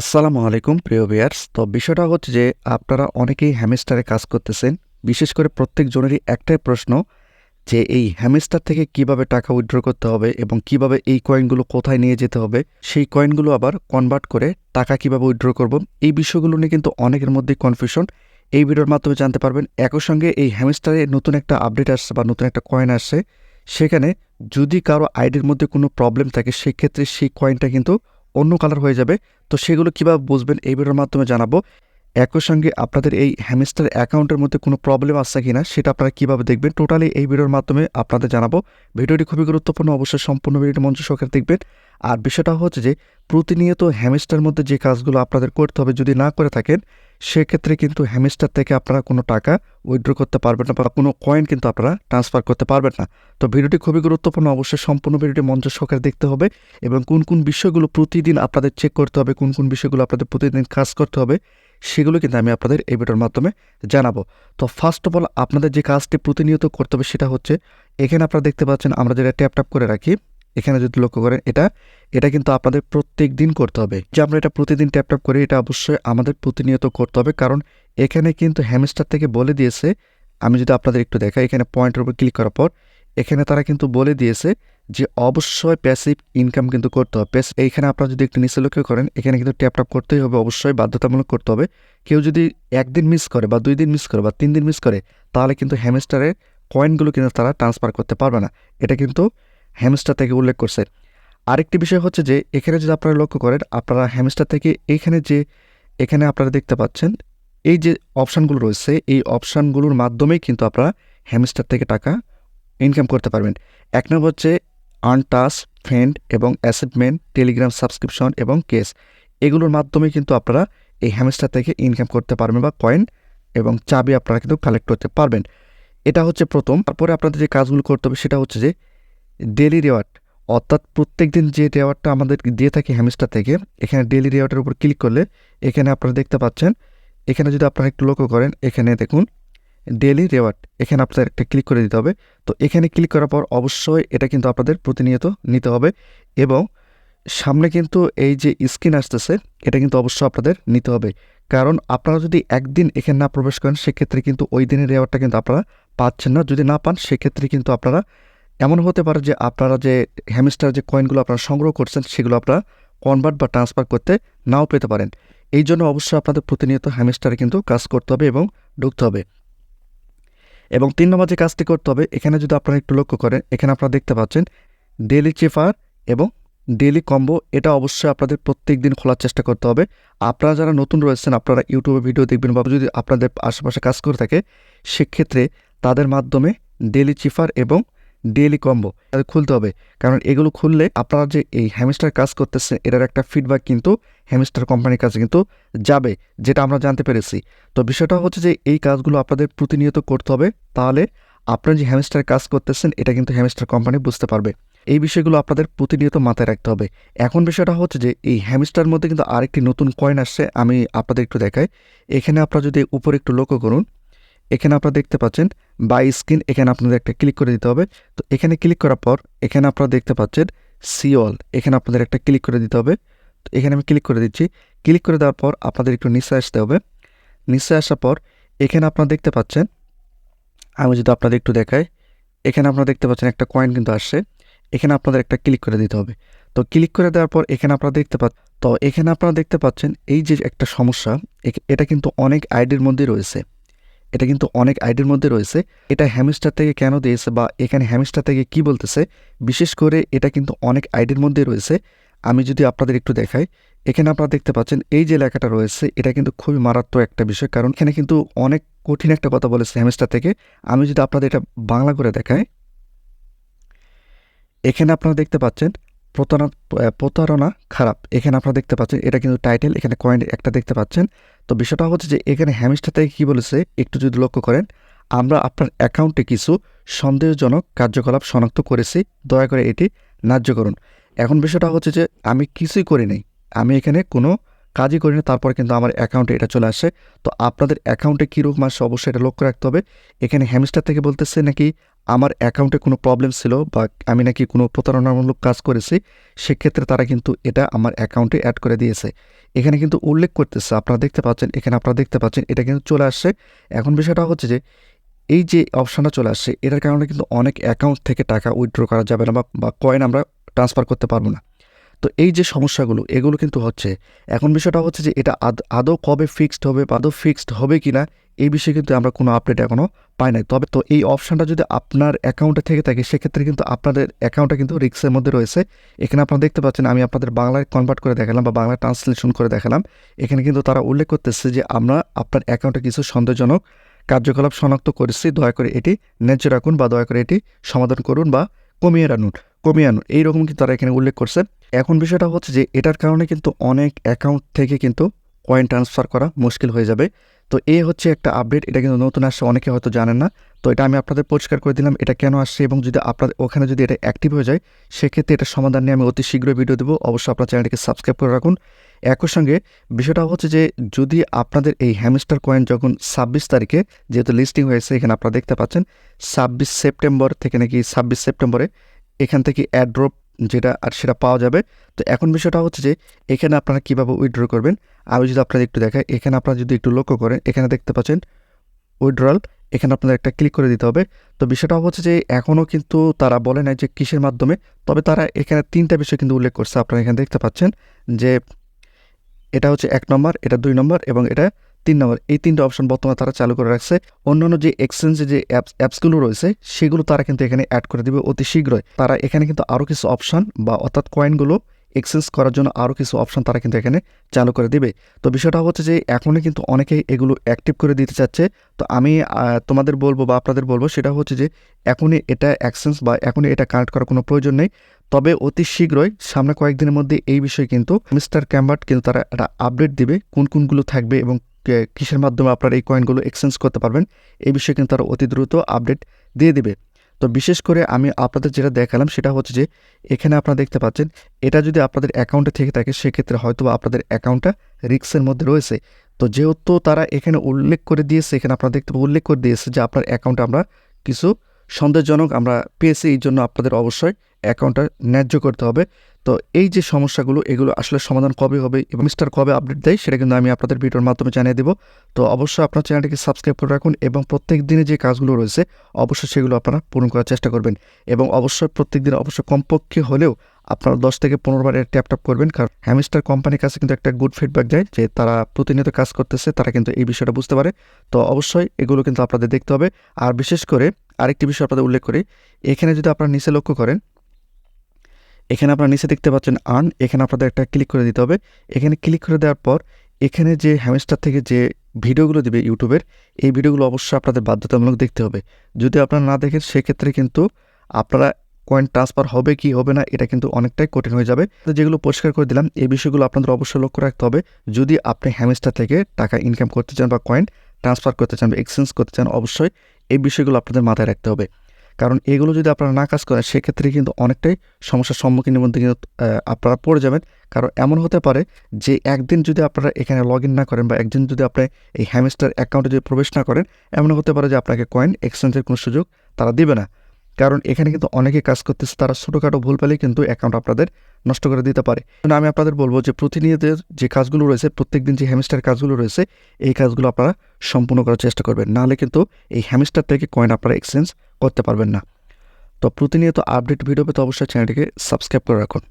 আসসালামু আলাইকুম, প্রিয় ভিয়ার্স তো বিষয়টা হচ্ছে যে, আপনারা অনেকেই হ্যামিস্টারে কাজ করতেছেন। বিশেষ করে প্রত্যেক জনেরই একটাই প্রশ্ন যে, এই হ্যামিস্টার থেকে কীভাবে টাকা উইথড্র করতে হবে এবং কীভাবে এই কয়েনগুলো কোথায় নিয়ে যেতে হবে, সেই কয়েনগুলো আবার কনভার্ট করে টাকা কীভাবে উইথড্র করব, এই বিষয়গুলো নিয়ে কিন্তু অনেকের মধ্যেই কনফিউশন। এই ভিডিওর মাধ্যমে জানতে পারবেন, একই সঙ্গে এই হ্যামিস্টারে নতুন একটা আপডেট আসছে বা নতুন একটা কয়েন আসছে। সেখানে যদি কারও আইডির মধ্যে কোনো প্রবলেম থাকে, সেক্ষেত্রে সেই কয়েনটা কিন্তু অন্য কালার হয়ে যাবে। তো সেগুলো কীভাবে বুঝবেন এই ভিডিওর মাধ্যমে জানাব। একই সঙ্গে আপনাদের এই হ্যামিস্টার অ্যাকাউন্টের মধ্যে কোনো প্রবলেম আসছে কি না সেটা আপনারা কীভাবে দেখবেন টোটালি এই ভিডিওর মাধ্যমে আপনাদের জানাব। ভিডিওটি খুবই গুরুত্বপূর্ণ, অবশ্যই সম্পূর্ণ ভিডিওটি মঞ্চ সহকারে দেখবেন। আর বিষয়টা হচ্ছে যে, প্রতিনিয়ত হ্যামিস্টার মধ্যে যে কাজগুলো আপনাদের করতে হবে যদি না করে থাকেন সেক্ষেত্রে কিন্তু হ্যামিস্টার থেকে আপনারা কোনো টাকা উইথড্র করতে পারবেন না বা কোনো কয়েন কিন্তু আপনারা ট্রান্সফার করতে পারবেন না। তো ভিডিওটি খুবই গুরুত্বপূর্ণ। অবশ্যই সম্পূর্ণ ভিডিওটি মঞ্চ সহকারে দেখতে হবে এবং কোন কোন বিষয়গুলো প্রতিদিন আপনাদের চেক করতে হবে, কোন কোন বিষয়গুলো আপনাদের প্রতিদিন কাজ করতে হবে, সেগুলো কিন্তু আমি আপনাদের এই ভিডিওর মাধ্যমে জানাব। তো ফার্স্ট অফ অল আপনাদের যে কাজটি প্রতিনিয়ত করতে হবে সেটা হচ্ছে, এখানে আপনারা দেখতে পাচ্ছেন আমরা যেটা ট্যাপ ট্যাপ করে রাখি এখানে যদি লক্ষ্য করেন, এটা এটা কিন্তু আপনাদের প্রত্যেক দিন করতে হবে। যে আমরা এটা প্রতিদিন ট্যাপ ট্যাপ করি, এটা অবশ্যই আমাদের প্রতিনিয়ত করতে হবে। কারণ এখানে কিন্তু হ্যামস্টার থেকে বলে দিয়েছে, আমি যদি আপনাদের একটু দেখাই, এখানে পয়েন্টের উপর ক্লিক করার পর, এখানে তারা কিন্তু বলে দিয়েছে যে অবশ্যই প্যাসিভ ইনকাম কিন্তু করতে হবে। প্যাস এইখানে আপনারা যদি একটু নিচে লক্ষ্য করেন, এখানে কিন্তু ট্যাপ ট্যাপ করতেই হবে, অবশ্যই বাধ্যতামূলক করতে হবে। কেউ যদি একদিন মিস করে বা দুই দিন মিস করে বা তিন দিন মিস করে, তাহলে কিন্তু হ্যামস্টারের কয়েনগুলো কিন্তু তারা ট্রান্সফার করতে পারবে না। এটা কিন্তু হ্যামস্টার থেকে উল্লেখ করছে। আরেকটি বিষয় হচ্ছে যে, এখানে যদি আপনারা লক্ষ্য করেন, আপনারা হ্যামস্টার থেকে এইখানে যে, এখানে আপনারা দেখতে পাচ্ছেন, এই যে অপশানগুলো রয়েছে, এই অপশানগুলোর মাধ্যমেই কিন্তু আপনারা হ্যামস্টার থেকে টাকা ইনকাম করতে পারবেন। এক নম্বর হচ্ছে আনটাস ফ্রেন্ড এবং অ্যাসেটমেন্ট, টেলিগ্রাম সাবস্ক্রিপশন এবং কেস। এগুলোর মাধ্যমে কিন্তু আপনারা এই হ্যামস্টার থেকে ইনকাম করতে পারবেন বা কয়েন এবং চাবি আপনারা কিন্তু কালেক্ট করতে পারবেন। এটা হচ্ছে প্রথম। তারপরে আপনাদের যে কাজগুলো করতে হবে সেটা হচ্ছে যে ডেলি রেওয়ার্ড অর্থাৎ প্রত্যেক দিন যে রেওয়ার্ডটা আমাদের দিয়ে থাকে হ্যামিস্টার থেকে, এখানে ডেলি রেওয়ার্ডের উপর ক্লিক করলে এখানে আপনারা দেখতে পাচ্ছেন, এখানে যদি আপনারা একটু লক্ষ্য করেন, এখানে দেখুন ডেলি রেওয়ার্ড এখানে আপনাদের একটা ক্লিক করে দিতে হবে। তো এখানে ক্লিক করার পর অবশ্যই এটা কিন্তু আপনাদের প্রতিনিয়ত নিতে হবে এবং সামনে কিন্তু এই যে স্ক্রিন আসতেছে, এটা কিন্তু অবশ্যই আপনাদের নিতে হবে। কারণ আপনারা যদি একদিন এখানে না প্রবেশ করেন, সেক্ষেত্রে কিন্তু ওই দিনের রেওয়ার্ডটা কিন্তু আপনারা পাচ্ছেন না। যদি না পান, সেক্ষেত্রে কিন্তু আপনারা এমন হতে পারে যে আপনারা যে হ্যামস্টার যে কয়েনগুলো আপনারা সংগ্রহ করছেন, সেগুলো আপনারা কনভার্ট বা ট্রান্সফার করতে নাও পেতে পারেন। এই জন্য অবশ্যই আপনাদের প্রতিনিয়ত হ্যামস্টারে কিন্তু কাজ করতে হবে এবং ঢুকতে হবে। এবং তিন নম্বর যে কাজটি করতে হবে, এখানে যদি আপনারা একটু লক্ষ্য করেন, এখানে আপনারা দেখতে পাচ্ছেন ডেলি চেফার এবং ডেলি কম্বো এটা অবশ্যই আপনাদের প্রত্যেক দিন খোলার চেষ্টা করতে হবে। আপনারা যারা নতুন রয়েছেন, আপনারা ইউটিউবে ভিডিও দেখবেন বা যদি আপনাদের আশেপাশে কাজ করে থাকে, সেক্ষেত্রে তাদের মাধ্যমে ডেলি চিফার এবং ডেলি কম্বো তাদের খুলতে হবে। কারণ এগুলো খুললে আপনারা যে এই হ্যামিস্টার কাজ করতেছেন এটার একটা ফিডব্যাক কিন্তু হ্যামিস্টার কোম্পানির কাছে কিন্তু যাবে, যেটা আমরা জানতে পেরেছি। তো বিষয়টা হচ্ছে যে এই কাজগুলো আপনাদের প্রতিনিয়ত করতে হবে, তাহলে আপনারা যে হ্যামিস্টার কাজ করতেছেন, এটা কিন্তু হ্যামিস্টার কোম্পানি বুঝতে পারবে। এই বিষয়গুলো আপনাদের প্রতিনিয়ত মাথায় রাখতে হবে। এখন বিষয়টা হচ্ছে যে এই হ্যামিস্টার মধ্যে কিন্তু আরেকটি নতুন কয়েন আসছে, আমি আপনাদের একটু দেখাই। এখানে আপনারা যদি উপরে একটু লক্ষ্য করুন এখানে আপনারা দেখতে পাচ্ছেন বাই স্ক্রিন, এখানে আপনাদের একটা ক্লিক করে দিতে হবে। তো এখানে ক্লিক করার পর এখানে আপনারা দেখতে পাচ্ছেন সিওল এখানে আপনাদের একটা ক্লিক করে দিতে হবে। তো এখানে আমি ক্লিক করে দিচ্ছি। ক্লিক করে দেওয়ার পর আপনাদের একটু নিচে আসতে হবে। নিচে আসার পর এখানে আপনারা দেখতে পাচ্ছেন, আমি যদি আপনাদের একটু দেখাই, এখানে আপনারা দেখতে পাচ্ছেন একটা কয়েন কিন্তু আসছে। এখানে আপনাদের একটা ক্লিক করে দিতে হবে। তো ক্লিক করে দেওয়ার পর এখানে আপনারা দেখতে পা তো এখানে আপনারা দেখতে পাচ্ছেন এই যে একটা সমস্যা এটা কিন্তু অনেক আইডির মধ্যে রয়েছে। এটা কিন্তু অনেক আইডির মধ্যে রয়েছে। এটা হ্যামিস্টার থেকে কেন দিয়েছে বা এখানে হ্যামিস্টার থেকে কি বলতেছে? বিশেষ করে এটা কিন্তু অনেক আইডির মধ্যে রয়েছে। আমি যদি আপনাদের একটু দেখাই, এখানে আপনারা দেখতে পাচ্ছেন এই যে লেখাটা রয়েছে, এটা কিন্তু খুবই মারাত্মক একটা বিষয়। কারণ এখানে কিন্তু অনেক কঠিন একটা কথা বলেছে হ্যামিস্টার থেকে। আমি যদি আপনাদের এটা বাংলা করে দেখাই, এখানে আপনারা দেখতে পাচ্ছেন প্রতারণা প্রতারণা খারাপ। এখানে আপনারা দেখতে পাচ্ছেন, এটা কিন্তু টাইটেল এখানে কয়েন একটা দেখতে পাচ্ছেন। তো বিষয়টা হচ্ছে যে, এখানে হ্যামিস্টার থেকে কী বলেছে, একটু যদি লক্ষ্য করেন, আমরা আপনার অ্যাকাউন্টে কিছু সন্দেহজনক কার্যকলাপ শনাক্ত করেছি, দয়া করে এটি ন্যায্য করুন। এখন বিষয়টা হচ্ছে যে, আমি কিছুই করি নাই। আমি এখানে কোনো কাজই করি না, তারপর কিন্তু আমার অ্যাকাউন্টে এটা চলে আসে। তো আপনাদের অ্যাকাউন্টে কীরকম আসে, অবশ্যই এটা লক্ষ্য রাখতে হবে। এখানে হ্যামিস্টার থেকে বলতেছে নাকি আমার অ্যাকাউন্টে কোনো প্রবলেম ছিল বা আমি নাকি কোনো প্রতারণামূলক কাজ করেছি, সেক্ষেত্রে তারা কিন্তু এটা আমার অ্যাকাউন্টে অ্যাড করে দিয়েছে। এখানে কিন্তু উল্লেখ করতেছে, আপনারা দেখতে পাচ্ছেন, এখানে আপনারা দেখতে পাচ্ছেন, এটা কিন্তু চলে আসছে। এখন বিষয়টা হচ্ছে যে, এই যে অপশানটা চলে আসছে, এটার কারণে কিন্তু অনেক অ্যাকাউন্ট থেকে টাকা উইথড্র করা যাবে না বা- কয়েন আমরা ট্রান্সফার করতে পারব না। তো এই যে সমস্যাগুলো, এগুলো কিন্তু হচ্ছে। এখন বিষয়টা হচ্ছে যে, এটা আদ- আদৌ কবে ফিক্সড হবে বা আদৌ ফিক্সড হবে কি না এই বিষয়ে কিন্তু আমরা কোনো আপডেট এখনও পাই নাই। তবে তো এই অপশানটা যদি আপনার অ্যাকাউন্টে থেকে থাকে, সেক্ষেত্রে কিন্তু আপনাদের অ্যাকাউন্টটা কিন্তু রিক্সের মধ্যে রয়েছে। এখানে আপনারা দেখতে পাচ্ছেন, আমি আপনাদের বাংলায় কনভার্ট করে দেখালাম বা বাংলায় ট্রান্সলেশন করে দেখালাম। এখানে কিন্তু তারা উল্লেখ করতেছে যে, আমরা আপনার অ্যাকাউন্টে কিছু সন্দেহজনক কার্যকলাপ শনাক্ত করেছি, দয়া করে এটি ন্যায্য রাখুন বা দয়া করে এটি সমাধান করুন বা কমিয়ে আনুন কমিয়ে আনুন। এইরকম কিন্তু তারা এখানে উল্লেখ করছে। এখন বিষয়টা হচ্ছে যে, এটার কারণে কিন্তু অনেক অ্যাকাউন্ট থেকে কিন্তু কয়েন ট্রান্সফার করা মুশকিল হয়ে যাবে। তো এ হচ্ছে একটা আপডেট এটা কিন্তু নতুন আসছে, অনেকে হয়তো জানেন না। তো এটা আমি আপনাদের পরিষ্কার করে দিলাম, এটা কেন আসছে এবং যদি আপনাদের ওখানে যদি এটা অ্যাক্টিভ হয়ে যায়, সেক্ষেত্রে এটা সমাধান নিয়ে আমি অতি শীঘ্রই ভিডিও দেবো। অবশ্যই আপনার চ্যানেলটিকে সাবস্ক্রাইব করে রাখুন। একই সঙ্গে বিষয়টা হচ্ছে যে, যদি আপনাদের এই হ্যামস্টার কয়েন যখন ছাব্বিশ তারিখে যেহেতু লিস্টিং হয়েছে, এখানে আপনারা দেখতে পাচ্ছেন, ছাব্বিশ সেপ্টেম্বর থেকে নাকি ছাব্বিশ সেপ্টেম্বরে এখান থেকে অ্যাড্রপ যেটা আর সেটা পাওয়া যাবে। তো এখন বিষয়টা হচ্ছে যে, এখানে আপনারা কীভাবে উইথড্র করবেন? আমি যদি আপনাদের একটু দেখাই, এখানে আপনারা যদি একটু লক্ষ্য করেন, এখানে দেখতে পাচ্ছেন উইথড্রয়াল এখানে আপনাদের একটা ক্লিক করে দিতে হবে। তো বিষয়টা হচ্ছে যে এখনও কিন্তু তারা বলে নাই যে কিসের মাধ্যমে, তবে তারা এখানে তিনটা বিষয় কিন্তু উল্লেখ করছে। আপনারা এখানে দেখতে পাচ্ছেন যে, এটা হচ্ছে এক নম্বর, এটা দুই নম্বর এবং এটা তিন নম্বর, এই তিনটা অপশন বর্তমানে তারা চালু করে রাখছে। অন্যান্য যে এক্সচেঞ্জে যে অ্যাপস অ্যাপসগুলো রয়েছে, সেগুলো তারা কিন্তু এখানে অ্যাড করে দিবে অতি শীঘ্রই। তারা এখানে কিন্তু আরও কিছু অপশন বা অর্থাৎ কয়েনগুলো এক্সচেঞ্জ করার জন্য আরও কিছু অপশন তারা কিন্তু এখানে চালু করে দিবে। তো বিষয়টা হচ্ছে যে, এখনই কিন্তু অনেকেই এগুলো অ্যাক্টিভ করে দিতে চাচ্ছে। তো আমি তোমাদের বলব বা আপনাদের বলব, সেটা হচ্ছে যে, এখনই এটা এক্সচেঞ্জ বা এখনই এটা কানেক্ট করার কোনো প্রয়োজন নেই। তবে অতি শীঘ্রই সামনে কয়েকদিনের মধ্যে এই বিষয়ে কিন্তু মিস্টার ক্যাম্বার্ট কিন্তু তারা একটা আপডেট দিবে, কোন কোনগুলো থাকবে এবং কিসের মাধ্যমে আপনারা এই কয়েনগুলো এক্সচেঞ্জ করতে পারবেন, এই বিষয়ে কিন্তু তারা অতি দ্রুত আপডেট দিয়ে দেবে। তো বিশেষ করে আমি আপনাদের যেটা দেখালাম সেটা হচ্ছে যে, এখানে আপনারা দেখতে পাচ্ছেন, এটা যদি আপনাদের অ্যাকাউন্টে থেকে থাকে, সেক্ষেত্রে হয়তো আপনাদের অ্যাকাউন্টটা রিক্সের মধ্যে রয়েছে। তো যেহেতু তারা এখানে উল্লেখ করে দিয়েছে, এখানে আপনারা দেখতে উল্লেখ করে দিয়েছে যে আপনার অ্যাকাউন্টে আমরা কিছু সন্দেহজনক, আমরা পেয়েছি এই জন্য আপনাদের অবশ্যই অ্যাকাউন্টটা ন্যায্য করতে হবে। তো এই যে সমস্যাগুলো, এগুলো আসলে সমাধান কবে হবে এবং মিস্টার কবে আপডেট দেয়, সেটা কিন্তু আমি আপনাদের ভিডিওর মাধ্যমে জানিয়ে দেবো। তো অবশ্যই আপনার চ্যানেলটিকে সাবস্ক্রাইব করে রাখুন এবং প্রত্যেক দিনে যে কাজগুলো রয়েছে, অবশ্যই সেগুলো আপনারা পূরণ করার চেষ্টা করবেন। এবং অবশ্যই প্রত্যেক দিন অবশ্যই কমপক্ষে হলেও আপনারা দশ থেকে পনেরো বার ট্যাপ ট্যাপ করবেন, কারণ হ্যামিস্টার কোম্পানির কাছে কিন্তু একটা গুড ফিডব্যাক দেয় যে তারা প্রতিনিয়ত কাজ করতেছে, তারা কিন্তু এই বিষয়টা বুঝতে পারে। তো অবশ্যই এগুলো কিন্তু আপনাদের দেখতে হবে। আর বিশেষ করে আরেকটি বিষয় আপনাদের উল্লেখ করি। এখানে যদি আপনারা নিচে লক্ষ্য করেন, এখানে আপনারা নিচে দেখতে পাচ্ছেন আর্ন এখানে আপনাদের একটা ক্লিক করে দিতে হবে। এখানে ক্লিক করে দেওয়ার পর এখানে যে হ্যামস্টার থেকে যে ভিডিওগুলো দেবে ইউটিউবের এই ভিডিওগুলো অবশ্যই আপনাদের বাধ্যতামূলক দেখতে হবে। যদি আপনারা না দেখেন, সেক্ষেত্রে কিন্তু আপনারা কয়েন ট্রান্সফার হবে কি হবে না, এটা কিন্তু অনেকটাই কঠিন হয়ে যাবে। তো যেগুলো পরিষ্কার করে দিলাম, এই বিষয়গুলো আপনাদের অবশ্যই লক্ষ্য রাখতে হবে। যদি আপনি হ্যামেস্টার থেকে টাকা ইনকাম করতে চান বা কয়েন ট্রান্সফার করতে চান বা এক্সচেঞ্জ করতে চান, অবশ্যই এই বিষয়গুলো আপনাদের মাথায় রাখতে হবে। কারণ এগুলো যদি আপনারা না কাজ করেন, সেক্ষেত্রে কিন্তু অনেকটাই সমস্যার সম্মুখীনের মধ্যে কিন্তু আপনারা পড়ে যাবেন। কারণ এমন হতে পারে যে একদিন যদি আপনারা এখানে লগ না করেন বা একদিন যদি আপনি এই হ্যামস্টার অ্যাকাউন্টে যদি প্রবেশ না করেন এমন হতে পারে যে আপনাকে কয়েন এক্সচেঞ্জের কোনো সুযোগ তারা দিবে না। কারণ এখানে কিন্তু অনেকে কাজ করতেছে, তারা ছোটোখাটো ভুল পেলেই কিন্তু অ্যাকাউন্ট আপনাদের নষ্ট করে দিতে পারে। আমি আপনাদের বলব যে প্রতিনিয়তের যে কাজগুলো রয়েছে, প্রত্যেকদিন যে হ্যামস্টার কাজগুলো রয়েছে, এই কাজগুলো আপনারা সম্পূর্ণ করার চেষ্টা করবেন। নাহলে কিন্তু এই হ্যামস্টার থেকে কয়েন আপনারা এক্সচেঞ্জ করতে পারবেন না। তো প্রতিনিয়ত আপডেট ভিডিও পেতে অবশ্যই চ্যানেলটিকে সাবস্ক্রাইব করে রাখুন।